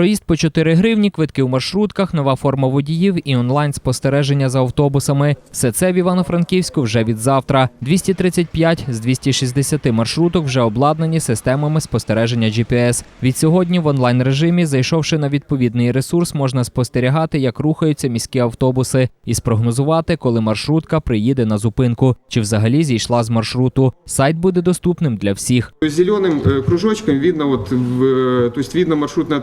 Проїзд по 4 гривні, квитки у маршрутках, нова форма водіїв і онлайн спостереження за автобусами. Все це в Івано-Франківську вже від завтра. 235 з 260 маршруток вже обладнані системами спостереження GPS. Від сьогодні в онлайн режимі, зайшовши на відповідний ресурс, можна спостерігати, як рухаються міські автобуси, і спрогнозувати, коли маршрутка приїде на зупинку чи взагалі зійшла з маршруту. Сайт буде доступним для всіх. То есть Зеленым э, кружочком видно вот, в, э, то есть видно маршрутное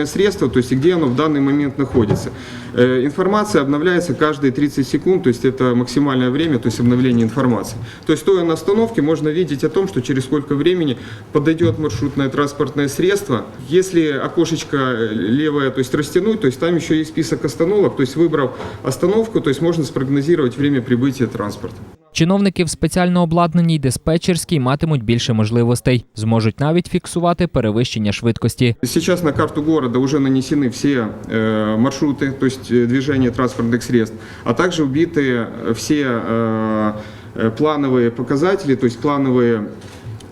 транспортное средство, то есть где оно в данный момент находится. Э, Информация обновляется каждые 30 секунд, то есть это максимальное время, то есть обновление информации. То есть стоя на остановке можно видеть о том, что через сколько времени подойдет маршрутное транспортное средство. Если окошечко э, левое, то есть растянуть, то есть там еще есть список остановок, то есть выбрав остановку, то есть можно спрогнозировать время прибытия транспорта. Чиновники в спеціально обладнаній диспетчерській матимуть більше можливостей, зможуть навіть фіксувати перевищення швидкості. Сейчас на карту города уже нанесены все э, маршруты, то есть э, движение транспортных средств, а также убиты все э, э, плановые показатели, то есть плановые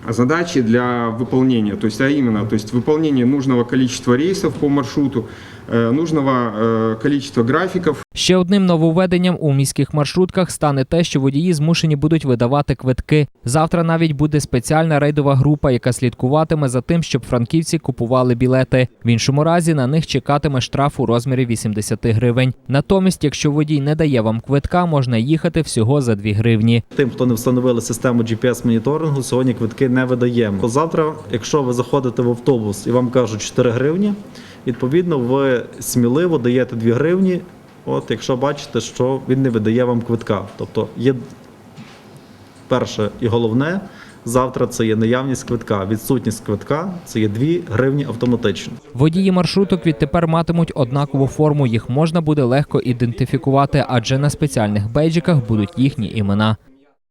задачи для выполнения, то есть, а именно, то есть выполнение нужного количества рейсов по маршруту, э, нужного э, количества графиков, Ще одним нововведенням у міських маршрутках стане те, що водії змушені будуть видавати квитки. Завтра навіть буде спеціальна рейдова група, яка слідкуватиме за тим, щоб франківці купували білети. В іншому разі на них чекатиме штраф у розмірі 80 гривень. Натомість, якщо водій не дає вам квитка, можна їхати всього за 2 гривні. Тим, хто не встановили систему GPS-моніторингу, сьогодні квитки не видаємо. Завтра, якщо ви заходите в автобус і вам кажуть 4 гривні, відповідно, ви сміливо даєте 2 гривні. От якщо бачите, що він не видає вам квитка. Тобто є перше і головне, завтра це є наявність квитка. Відсутність квитка це є 2 гривні автоматично. Водії маршруток відтепер матимуть однакову форму. Їх можна буде легко ідентифікувати, адже на спеціальних бейджиках будуть їхні імена.